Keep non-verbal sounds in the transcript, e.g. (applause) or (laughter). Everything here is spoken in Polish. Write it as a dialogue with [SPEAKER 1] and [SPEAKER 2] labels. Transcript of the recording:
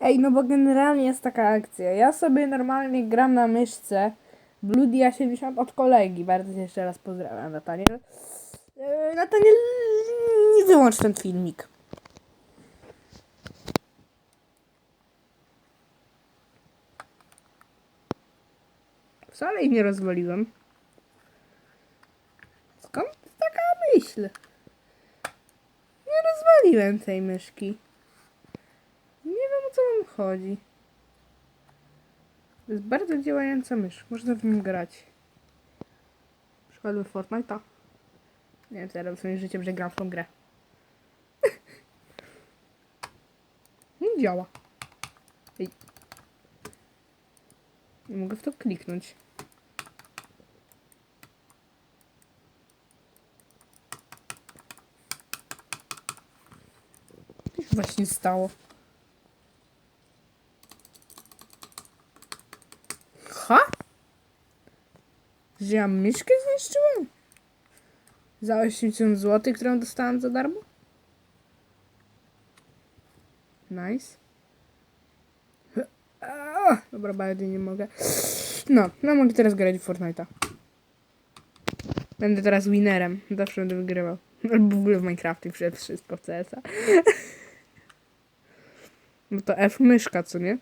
[SPEAKER 1] Ej, no bo generalnie jest taka akcja. Ja sobie normalnie gram na myszce Bludia 70 od kolegi. Bardzo cię jeszcze raz pozdrawiam, Nataniel. Eee, Nataniel, nie wyłącz ten filmik. Wcale jej nie rozwaliłem. Skąd taka myśl? Nie rozwaliłem tej myszki. O co wam chodzi. To jest bardzo działająca mysz. Można w nim grać. Przykładem Fortnite'a. Nie wiem, co ja robię swoim życiem, że gram w tą grę. (laughs) Nie działa. Ej. Nie mogę w to kliknąć. Co się właśnie stało? Ha? Że ja myszkę zniszczyłem? Za 80 zł, którą dostałem za darmo? Nice. Aaa, Dobra, bardzo nie mogę. No, no mogę teraz grać w Fortnite'a. Będę teraz winerem. Zawsze będę wygrywał. Albo w ogóle w Minecrafcie przede wszystko w CS-a. Bo to F myszka, co nie?